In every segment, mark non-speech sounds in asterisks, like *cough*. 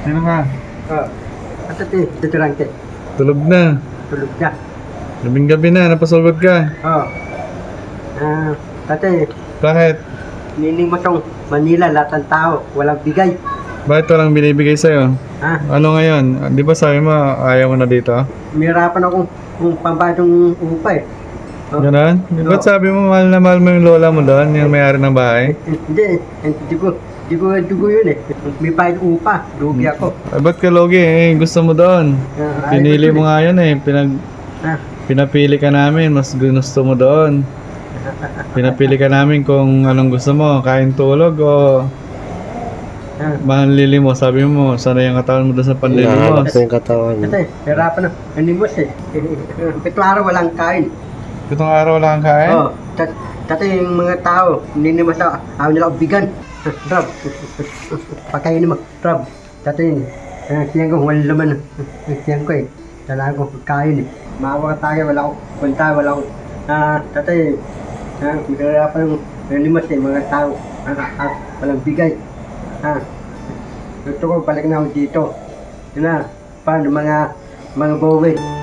Sino ka? Oh. At ito, dito lang te. Tulog na. Tulog na. Gabing gabi na, napasugod ka. Oh. Ah, tate, Bakit? nining mo tong Manila, lahat ng tao, walang bigay. Bakit walang binibigay sa'yo? Ha? Ano ngayon? Di ba sabi mo, ayaw mo na dito? Mirapan akong kung pambadong upa eh. Oh. Ganon? Ba't sabi mo, mahal na mahal mo yung lola mo doon, yung may-ari ng bahay? Hindi, hindi ko, hindi ko dugo yun eh. May bayad upa, lugi ako. Ay, ba't ka logi? Eh, gusto mo doon. Ah, Pinili mo nga yun eh. Pinag, Ah, pinapili ka namin, mas gusto mo doon. Pinapili ka namin kung anong gusto mo, kain tulog o ah. manlili mo. Sabi mo, sana yung katawan mo doon sa panlilimos. Nahanap ko yung katawan niya. Ate, hirapan na. Animos eh. *laughs* Pito araw walang kain. Itong araw lang kain? Oh, tat tate yung mga tao, hindi naman sa ayaw nila bigan. Rob. Pagkain mo, Rob. Tate yun. Eh, siyang ko, walang laman. Siyang ko eh. Kailangan ko kain eh. Maawa ka tayo, wala akong punta, wala akong... Ah, tate, ah, mahirapan yung animos eh, mga tao. Ah, ah, walang bigay. Ah, gusto ko balik na ako dito. Yun na, paano mga mga bowel.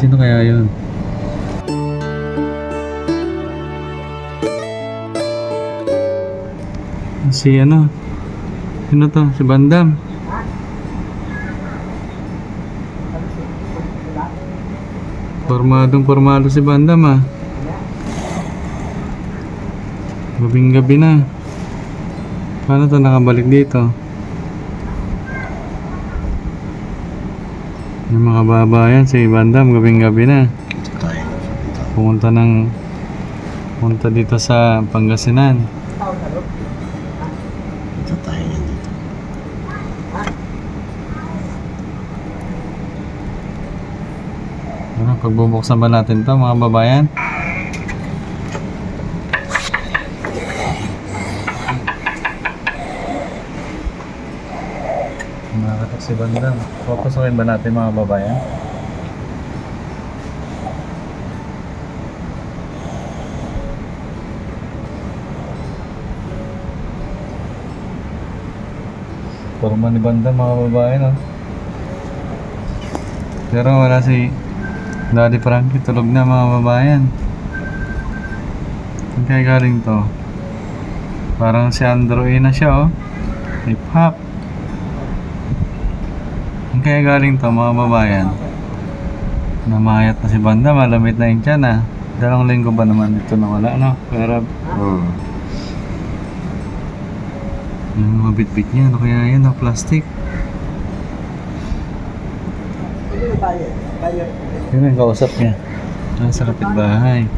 Sino kaya yun? Si ano? Sino to? Si Bandam. Formadong formado si Bandam ah. Gabing gabi na. Paano to nakabalik dito? Yung mga babayan, si Bandam, gabing-gabi na. Pumunta ng... Pumunta dito sa Pangasinan. Dito tayo yan dito. Ano, pagbubuksan ba natin to mga babayan? Bandam. Papasokin ba natin mga babayan? Forma ni mga babayan oh. Pero wala si Daddy Frankie, tulog na mga babayan. Saan kaya galing to? Parang si Andrew na siya oh. Hip hop. Kaya galing to mga babayan? Namayat na si Banda, malamit na yung tiyan ah. Dalawang linggo ba naman ito na wala no? Pero Hmm. yung mga bitbit niya, ano kaya yan na plastic? Yun ang kausap niya. Ah, sa kapitbahay.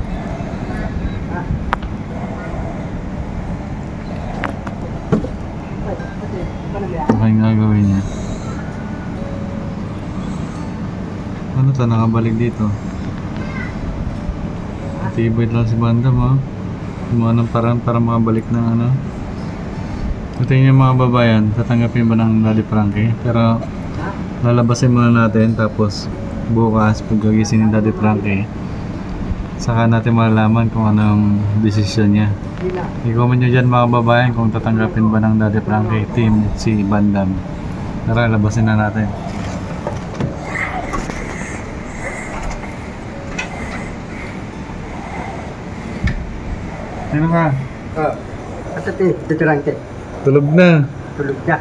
Ano yung gagawin niya? To, nakabalik dito? Tibay lang si Bandam ha. Gumawa ng paraan para makabalik ng ano. Ito yung mga babayan, tatanggapin ba ng Daddy Frankie? Pero lalabasin muna natin tapos bukas pag ni Daddy Frankie saka natin malalaman kung anong desisyon niya. I-comment nyo dyan mga babayan kung tatanggapin ba ng Daddy Frankie team si Bandam. Tara, labasin na natin. Sino ka? Oh. At ito, dito lang te. Tulog na. Tulog na.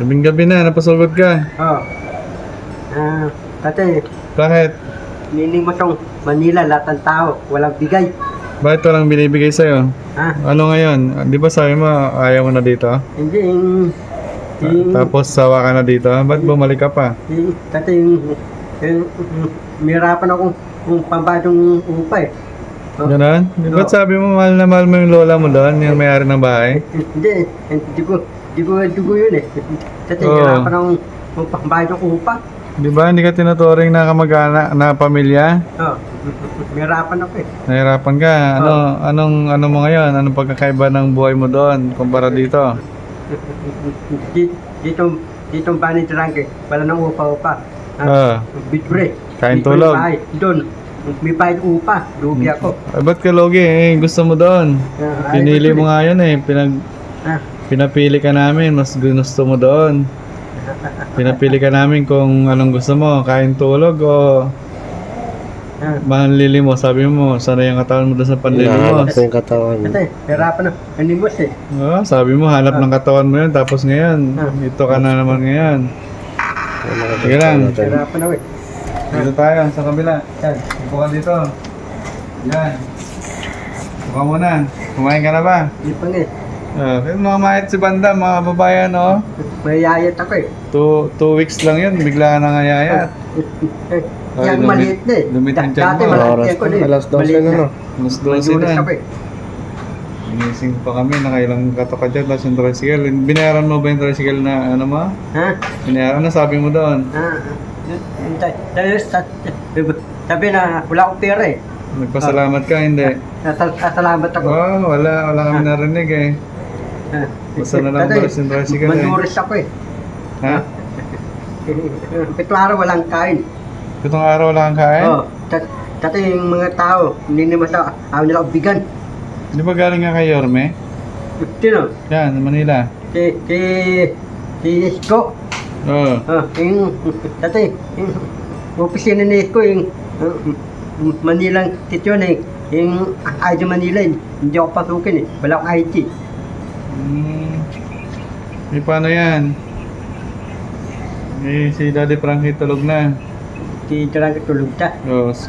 Gabing gabi na, napasugod ka. Oh. Ah, tate, Bakit? nining mo tong Manila, lahat ng tao, walang bigay. Bakit walang binibigay sa'yo? Ha? Ano ngayon? Di ba sabi mo ayaw mo na dito? Hindi, yung... yung Tapos sawa ka na dito? Ba't bumalik ka pa? yung, tate, yung... yung, yung mirapan akong kung pambadong upa eh. Ganon? Ba't sabi mo mahal na mahal mo yung lola mo doon, yung may-ari ng bahay? Hindi, hindi ko, hindi ko dugo yun eh. Kasi Oo. hirapan akong pambayad ng upa. Di ba? Hindi ka tinuturing na kamag-anak na pamilya? Oh, hirapan ako eh. Nahirapan ka. Ano, anong, ano mo ngayon? Anong pagkakaiba ng buhay mo doon kumpara dito? Di- Dito, dito ang bahay ni Trangke, wala nang upa-upa. Ah, Bitre. Kain tulog. Doon, may bayad upa. Lugi ako. eh, ba't ka logi? Eh, gusto mo doon. Ah, Pinili mo nga yun eh. Pinag, Ah, pinapili ka namin. Mas gusto mo doon. Pinapili ka namin kung anong gusto mo. Kain tulog o ah. manlili mo. Sabi mo, sana yung katawan mo doon sa panlilimos. Hinahanap ko yung katawan. Kasi, hirapan na. Animos eh. Oh, sabi mo, hanap ng katawan mo yun. Tapos ngayon, ito ka na naman ngayon. Sige lang. Hirapan ako eh. Dito tayo, sa kabila. Yan. Upo ka dito. Yan. Upo ka muna. Kumain ka na ba? Di pa nga eh. Uh, mga mahit si Banda, mga babayan, oh. Mayayat ako eh. Two, two weeks lang yun, bigla ka nang ayayat. Eh, Ay, Yan lumit- maliit na eh. lumit ang tiyan Dati mo. malaki Oras ako na eh. Alas 12 Maliit na no. Mas 12 Madulas na. eh. Inising pa kami, nakailang kato ka dyan, tapos yung tricycle. Binayaran mo ba yung tricycle na ano mo? Ha? Binayaran na, sabi mo doon. Ah, dahil- dahil sa- sabi na wala akong pera eh. Nagpasalamat ka, hindi. Nasal- Nasalamat ako. Oh, wala, wala kami narinig eh. Ah. Basta na lang Dati, balas yung tricycle eh. Madulas ako eh. Ha? *laughs* Pito araw walang kain. Itong araw wala kang kain? Oh, dati yung mga tao, hindi naman sa ayaw nila akong bigan. Di ba galing nga kay Yorme? Sino? Yan, Manila. Si, si, si Isko. Oo. Ah, yung, *laughs* dati, yung opisina ni Isko, yung uh, Manilang tityon eh. Yung ID Manila, eh, hindi ako pasukin eh. Wala akong IT. Hmm. Eh, paano yan? Eh, si Daddy Frankie tulog na. Si Jarang tulog ta. Oo. s-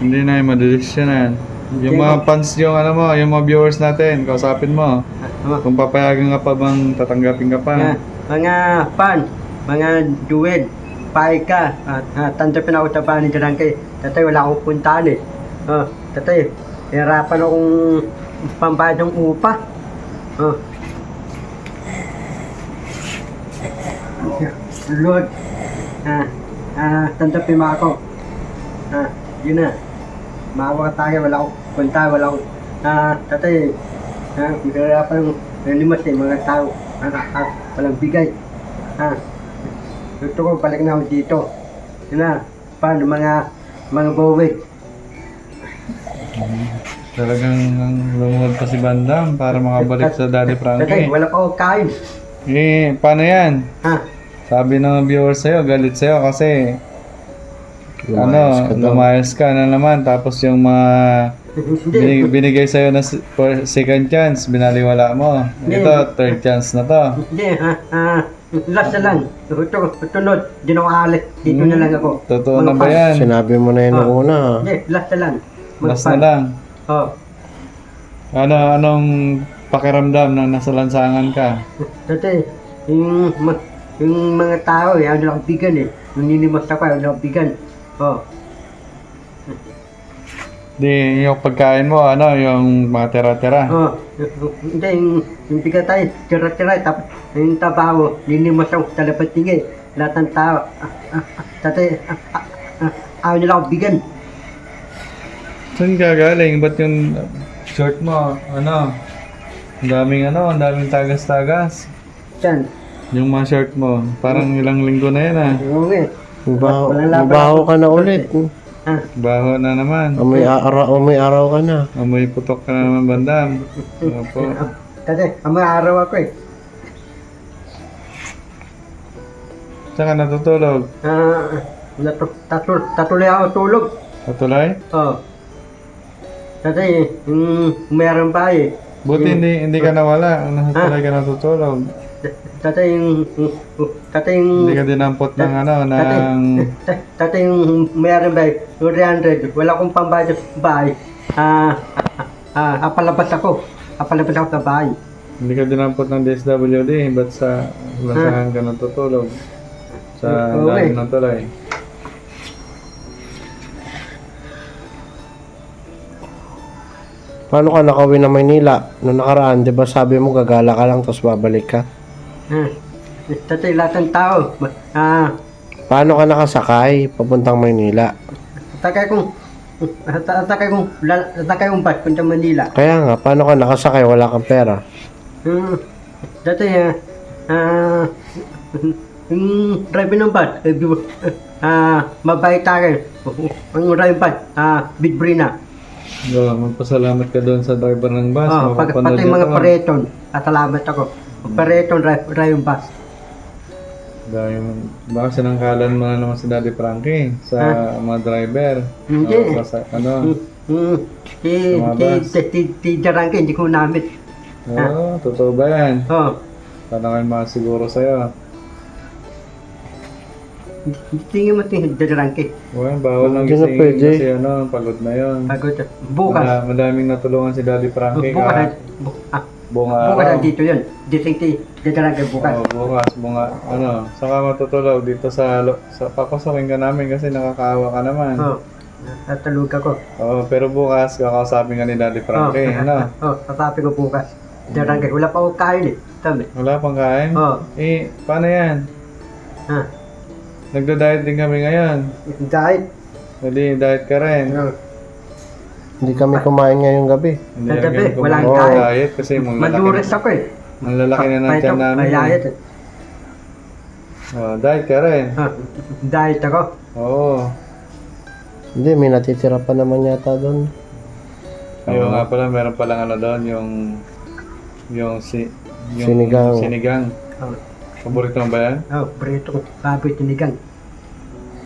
Hindi na yung madedesisyonan. Yung Hindi mga fans yung ano mo, yung mga viewers natin, kausapin mo. Ah, Kung papayagan ka pa bang tatanggapin ka pa. mga, mga fan, mga duwed, paika, at uh, bahay ni Jarang kay. Tatay, wala akong puntahan eh. Oh, tatay, hirapan akong pambayad ng upa. Oh. Lord, ah, ah, tanggapin mo ako. Ah, yun na. Maawa ka tayo, wala akong punta, wala akong, ah, tatay, ah, hirapan ng nalimas eh, mga tao, ah, ah, walang bigay. Ah, gusto ko balik na ako dito. Yun na, paano mga, mga bowed. Talagang lumuhod pa si Bandam para makabalik sa Daddy Tatay, Frankie. wala pa akong kain. Eh, paano yan? Ha? Sabi ng viewers sa'yo, galit sa'yo kasi Lumayas ano, ka daw. lumayas ka na naman tapos yung mga. Binig- binigay sa'yo na s- for second chance, binaliwala mo. Ito, third chance na to. Hindi, ha? Ah, last na lang. Ito, tunod. Di na ako aalis. Dito na lang ako. Totoo na ba yan? Sinabi mo na yun Ah. nung una. Hindi, last na lang. Last na lang. Oh. Ano, anong pakiramdam na nasa lansangan ka? Dati, yung, ma- yung mga tao, eh, ano lang bigan eh. Nung ninimas ako, ano lang bigan. Oh. Di, yung pagkain mo, ano, yung mga tira-tira. Oh. Hindi, yung, yung bigan tayo, tira-tira. Tapos, yung tabaho, ninimas ako sa lapat tingin. Lahat ng tao. Ah, ah, ah, dati, ah, ah, ah, ayaw nila ako bigan. Saan ka galing? Ba't yung short mo, ano, ang daming ano, ang daming tagas-tagas. Diyan. Yung mga short mo, parang ilang linggo na yan ah. Oo nga eh. Mabaho, Walang laban mabaho ako. ka na ulit. Ah, Baho na naman. Amoy araw, amoy araw ka na. Amoy putok ka na naman bandam. Opo. ah, dati, ang mga araw ako eh. Saan ka natutulog? Ah, natu tatul tatuloy ako tulog. Patuloy? Oh. Dati, yung meron pa eh. Buti hindi, hindi ka nawala. Natutulog ka natutulog. Dati yung, dati yung, Hindi ka dinampot ng ano, ng... dati yung meron ba eh, yung 300, wala akong pambayad sa bahay. Ah, ah, ah, apalabas ako. Apalabas ako sa bahay. Hindi ka dinampot ng DSWD. Ba't sa lansangan ka natutulog? Sa Oo, lalim eh. ng tulay. Paano ka nakawin na Maynila? Noong nakaraan, di ba sabi mo gagala ka lang tapos babalik ka? Ah, tatay lahat ng tao. Ah, Paano ka nakasakay papuntang Maynila? takay kong takay kong takay kong bus punta Manila. Kaya nga, paano ka nakasakay? Wala kang pera. Hmm. Dati ah, ah, yung driver ng bus, eh, bi- ah, mabait tayo. Ang driver ng bus, ah, Bitbrina. Yeah, magpasalamat ka doon sa driver ng bus. Oh, pag, Mapapanood pati mga pareton, at salamat ako. Pareton, driver, driver ng bus. Dahil, baka sinangkalan mo na naman si Daddy Frankie sa mga driver. Hindi. Oh, basta, ano? Hmm. Si, si, si, si, si Jarangke, hindi ko namit. Oo, totoo ba yan? Oh, Paano kayo makasiguro sa'yo? tingin mo tingin Jarangke. Well, bawal lang na gisingin kasi ano, pagod na yun. Pagod. Bukas. Mada- madaming natulungan si Daddy Frankie Bukas. ka. bu- ah, Buong bukas araw. dito yun. Dising si Jarangke bukas. Oo, bukas, bunga, ano, saka matutulaw dito sa, lo- sa papasokin ka namin kasi nakakaawa ka naman. Oh, natulog ako. Oo, pero bukas, kakausapin ka ni Daddy Frankie, *laughs* ano? Oh, sasabi ko bukas. Jarangke, wala pa ako kain eh. Sabi. Wala pang kain? Oh, Eh, paano yan? ah, Nagda-diet din kami ngayon. dahil. Hindi, diet ka rin. Oh, Hindi kami kumain ngayong gabi. Hindi Sa gabi, kami walang kumain kain. diet kasi malalaki, maduris ako eh. malalaki na ng tiyan ako, namin. Mayayat eh. eh. Oh, diet ka rin. Ah, dahil ako. Oo. Hindi, may natitira pa naman yata doon. Ayun nga pala, meron palang ano doon, yung yung si yung Sinigang. sinigang. Oh, Paborito mo ba yan? oh, prito ko. Baboy tinigang.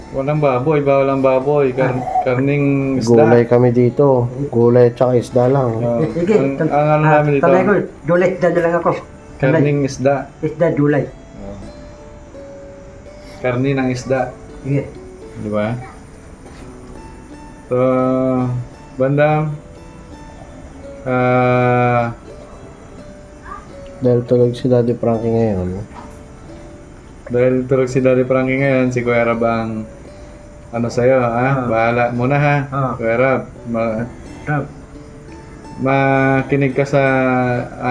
Walang baboy, bawal ang baboy. Kar karning isda. Gulay kami dito. Gulay at saka isda lang. Oh, Sige, ang, ang ano ah, namin dito, Tanay ko, dulay isda na lang ako. Karning isda. isda dulay. Oh. Karni ng isda. Sige. Di ba? So, bandam. Ah, Dahil tulog si Daddy Frankie ngayon. dahil tulog si Daddy Frankie ngayon, si Kuya Rab ang ano sa'yo, ha? Bahala muna ha. Ah. Kuya Rab, ma- Rab. makinig ka sa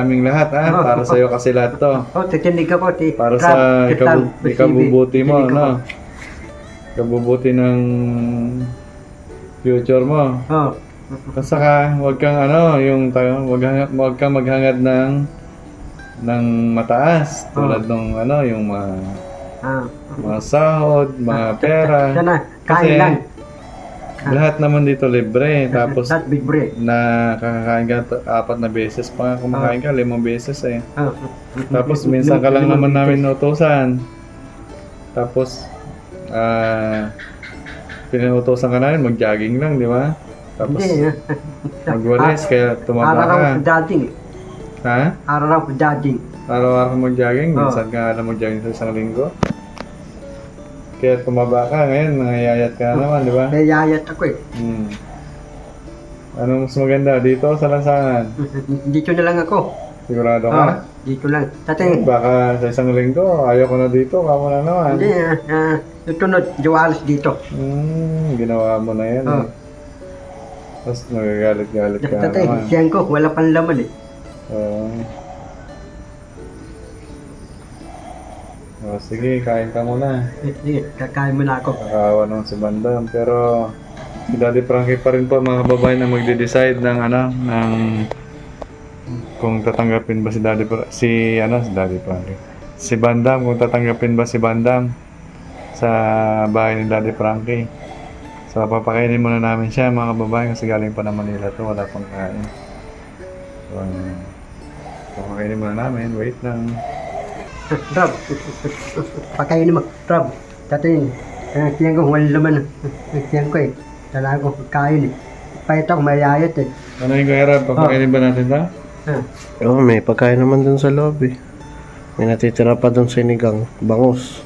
aming lahat, ha? Ah. Para sa'yo kasi lahat to. Oh, titinig ako. Ti, Para Rab, sa Rab, ikabu- Rab, ikabubuti mo, no? Ikabubuti ng future mo. Oh, Basta ka, wag kang ano, yung tayo, wag, hang- wag kang maghangad ng ng mataas tulad ng ano, yung mga ah. mga sahod, mga pera. Kasi kain lang. lahat naman dito libre. Tapos Not big na kakakain ka apat na beses pa nga kumakain ka, limang beses eh. Oh. Tapos minsan ka lang naman namin nutusan. Tapos ah pinutusan ka namin mag-jogging lang, di ba? Tapos Hindi. magwalis kaya tumaba Araw-araw ka. ko jogging. eh. Ha? Araw-araw ko jogging. Araw-araw mag-jogging, minsan ka alam mag-jogging sa isang linggo. Kaya tumaba ka ngayon, nangayayat ka na naman, di ba? Kaya yayat ako eh. Hmm. Anong mas maganda? Dito o sa lansangan? *laughs* Dito na lang ako. Sigurado Oh, ka? dito lang. Tatay, Baka sa isang linggo, ayaw ko na dito, kamo na naman. hindi, ah, ah, susunod, Joalis dito. Hmm, ginawa mo na yan Oo. eh. Tapos nagagalit-galit ka Tatay, naman. siyan ko, wala pang laman eh. Oo. Oh, sige, kain ka muna. Eh, Sige, kakain mo na ako. Nakakawa naman si Bandam. Pero si Daddy Frankie pa rin po mga babae na magde-decide ng ano, ng kung tatanggapin ba si Daddy si ano si Daddy Frankie. Si Bandam kung tatanggapin ba si Bandam sa bahay ni Daddy Frankie. So papakainin muna namin siya mga babae kasi galing pa na Manila to, wala pang kain. So, um, papakainin muna namin, wait lang. Rob, pakainin mo. Rob, tatay, uh, siyan ko, walang laman. Uh, siyan ko eh. Talaga ko, kain eh. Pahit ako, mayayat eh. Ano yung kaya papakainin ba natin ta? Ah, Oo, may pagkain naman dun sa lobby. May natitira pa dun sa inigang. Bangus.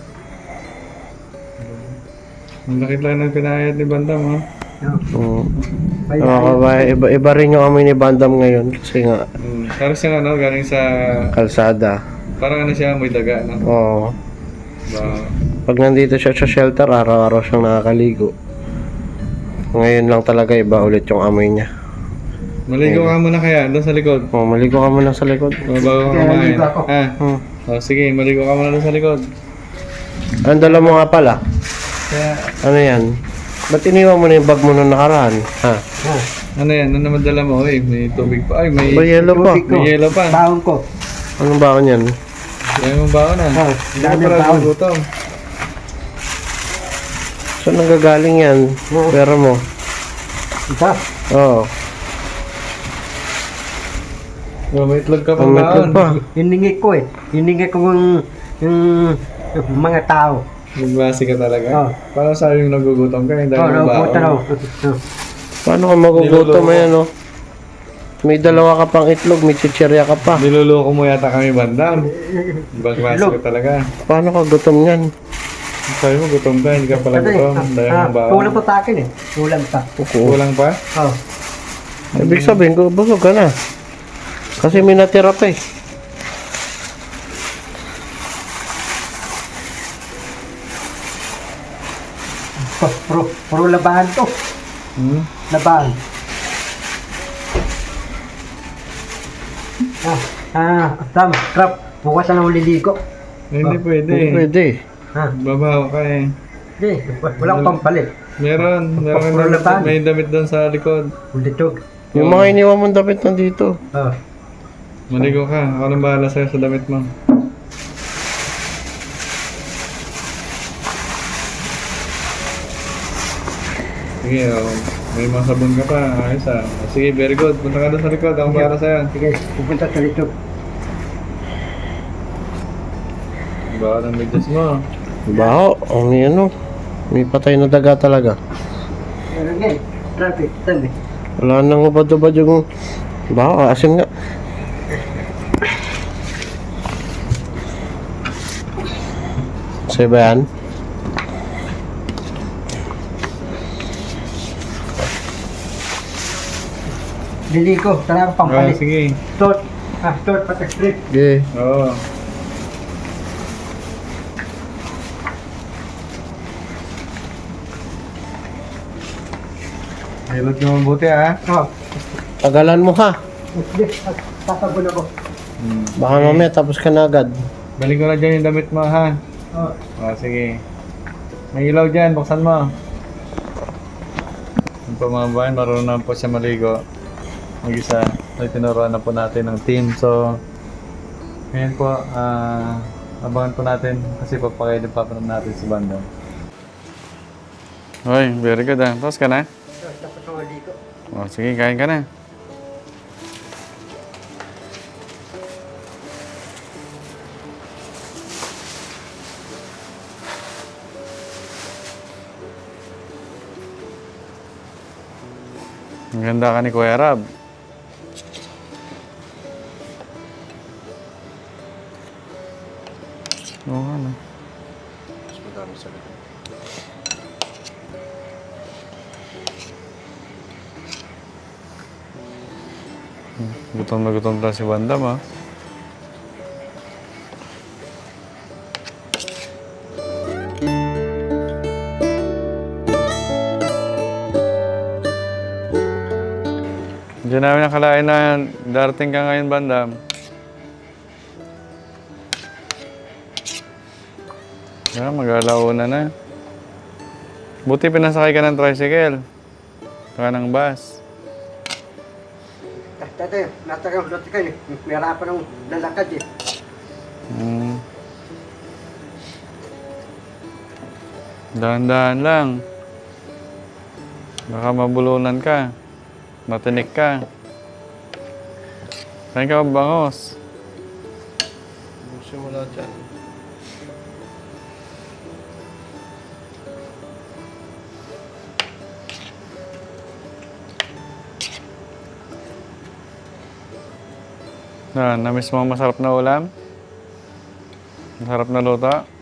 Ang laki lang ng pinayad ni Bandam ha. oh, Oo. mayayat. Mga kabayan, iba, iba rin yung amoy ni Bandam ngayon kasi nga Mm, parang siyang ano, galing sa... kalsada. Parang ano siya, may daga, no? Oo. Ba, Pag nandito siya sa shelter, araw-araw siyang nakakaligo. Ngayon lang talaga iba ulit yung amoy niya. Maligo ka muna kaya, doon sa likod. Oh, maligo ka muna sa likod. Bago ka kumain. Ah, Hmm. o sige, maligo ka muna doon sa likod. Ang dala mo nga pala. Kaya, Ano yan? Ba't iniwan mo na yung bag mo nung nakaraan? Ha? Ah, ano yan, ano naman dala mo? Uy, may tubig pa. Ay, may, Ba yellow pa? may yellow pa. Baon ko. Anong baon yan? Kaya mo ba na? Ah, Hindi ka dami pala baon. gugutom. Saan nanggagaling yan? Pera mo. Ito. Oo. Oh, may itlog ka pa Ang baon. pa. *laughs* Hiningi ko eh. Hiningi ko yung, yung, yung mga tao. Magbasi ka talaga. Oh. Parang sabi yung nagugutom ka, hindi Oh, mo baon. nabutan ako. Paano ka magugutom ayan, oh? May dalawa ka pang itlog, may chichirya ka pa. Niloloko mo yata kami bandam. Magbasi ka Itlog. talaga. Paano ka gutom yan? Sabi mo gutom ka, hindi ka pala Kasi, gutom. Dahil ah, baon. kulang pa sa akin eh. Kulang pa. Kulang pa? Oh. Ibig sabihin, ko, busog ka na. Kasi may natira pa eh. Puro, puro, puro labahan to. Hmm? Labahan. Ah, ah, Sam, crap. Bukas na lang uliligo. Hindi pwede. Hindi pwede. Ha? Babaw ka eh. Hindi, wa- walang pampalit. Meron, meron damit, may damit doon sa likod. Ulitog. Yung mga iniwan mong damit nandito. Oh. Maligo ka, ako nang bahala sa'yo sa damit mo. Sige, oh, may mga sabon ka pa, ayos ah. Sige, very good. Punta ka doon sa likod, ako bahala sa'yo. Sige, pupunta sa litog. Baka ng medyas mo. Baho. May ano. May patay na daga talaga. Pero nga, traffic, Sam eh. Wala nang ubad-ubad yung baho. Asin nga. Sa'yo ba yan? Liligo, talaga Ah, pampalit. sige. Short, ah, short pati strip. Okay. Oo. Ay, wag mo mabuti ah. Oh, Tagalan mo ha. sige, tatabon ako. Hmm. Baka mamaya tapos ka na agad. Balik ko na dyan yung damit mo ha. Oh, Ah, sige. May ilaw dyan, buksan mo. Yung pamamabayan, marunong na po siya maligo. Mag-isa. Ay, tinuruan na po natin ng team. So, ngayon po, ah, abangan po natin kasi papakainin pa natin si Bandang. Hoy, very good ah. Tapos ka na? tapos ako ligo. O, sige, kain ka na. Ang ganda ka ni Kuya Rab. Oo nga no. Gutom na gutom na si Bandam ah. Hindi namin nakalain na darating ka ngayon, Bandam. Yeah, mag-alauna na. Buti pinasakay ka ng tricycle. Saka ng bus. Ah, Tatay, nasa kang lote ka eh. May harapan ng lalakad eh. Mm. Dahan-dahan lang. Baka mabulunan ka. Matinik ka. Kain ka ba bangos? Simula dyan. Na, namiss mo masarap na ulam? Masarap na luto?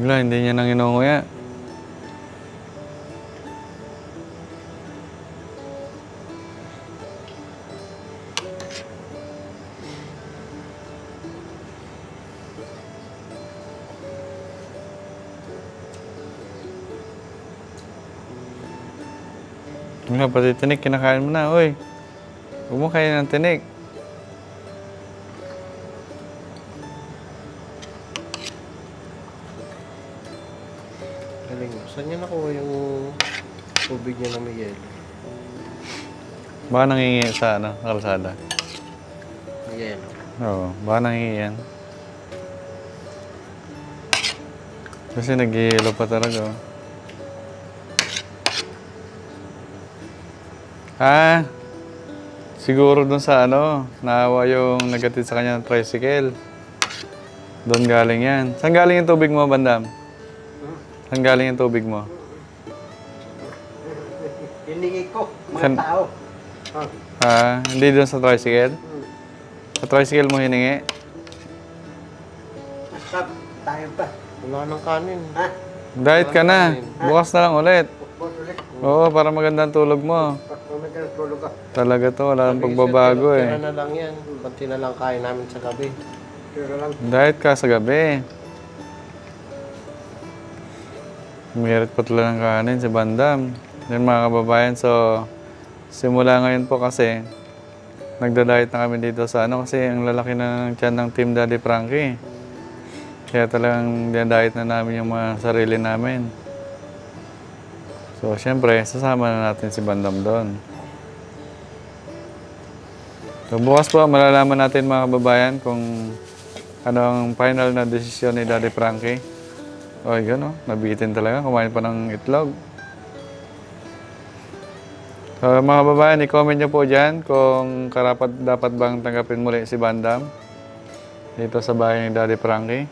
Wala, hindi niya nang inunguya. Wala, pati tinik, kinakain mo na, oy. Huwag mo kain ng tinik. Baka nangingi sa ano, kalsada. Yelo. Oo, baka nangingi yan. Kasi nag pa talaga. oh. Ah, siguro dun sa ano, naawa yung nagatid sa kanya ng tricycle. Doon galing yan. Saan galing yung tubig mo, Bandam? Saan galing yung tubig mo? Hiningi ko, mga tao. Ah, hindi doon sa tricycle? Hmm. Sa tricycle mo hiningi? Masarap tayo pa. Wala nang kanin. Ha? Diet ka na. Bukas na lang ulit. Oo, para magandang tulog mo. Pag tulog ka. Talaga to, wala nang pagbabago Tira eh. na lang yan. Kunti na lang kain namin sa gabi. Pero lang. Diet ka sa gabi. Merit pa talaga ng kanin si Bandam. Yan mga kababayan, so simula ngayon po kasi nagda-diet na kami dito sa ano kasi ang lalaki na ng tiyan ng Team Daddy Frankie. Kaya talagang diet na namin yung mga sarili namin. So, syempre, sasama na natin si Bandam doon. So, bukas po, malalaman natin mga kababayan kung ano ang final na desisyon ni Daddy Frankie. O, yun o, nabitin talaga. Kumain pa ng itlog. So, mga kababayan, i-comment nyo po dyan kung karapat dapat bang tanggapin muli si Bandam dito sa bahay ni Daddy Frankie.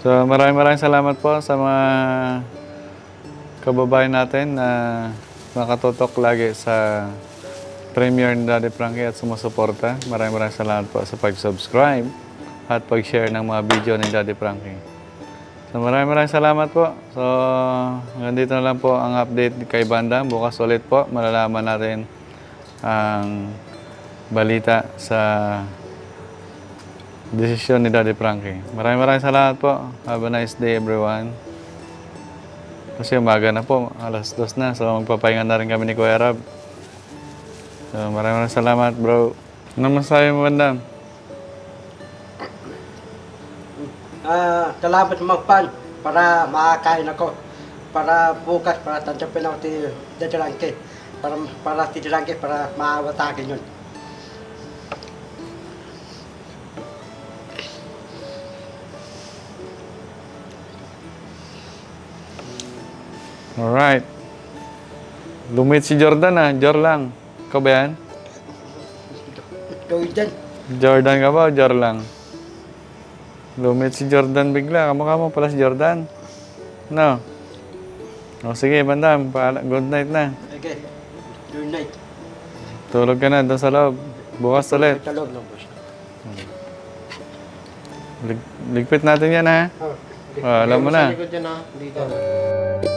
So maraming maraming salamat po sa mga kababayan natin na nakatutok lagi sa Premier ni Daddy Frankie at sumusuporta. Maraming maraming salamat po sa pag-subscribe at pag-share ng mga video ni Daddy Frankie. So maraming maraming salamat po. So hanggang dito na lang po ang update kay Banda. Bukas ulit po malalaman natin ang balita sa desisyon ni Daddy Frankie. Maraming maraming salamat po. Have a nice day everyone. Kasi umaga na po, alas dos na. So magpapahinga na rin kami ni Kuya Rab. So maraming maraming salamat bro. Ano masabi mo bandam? Ah, salamat mga pan para makakain ako. Para bukas, para tanggapin ako si Dadalangke. Para, para si para maawat akin yun. Alright. Lumit si Jordan ah. Jor lang. Ikaw ba yan? Dyan. Jordan ka ba o Jor lang? Lumit si Jordan bigla. Kamukha mo pala si Jordan. No? O sige, bandam. Paala- Good night na. Okay. Good night. Tulog ka na doon sa loob. Bukas ulit. Sa loob. Lig- ligpit natin yan ha. Oh. Ah, alam mo na. Sa likod yan ha. Dito.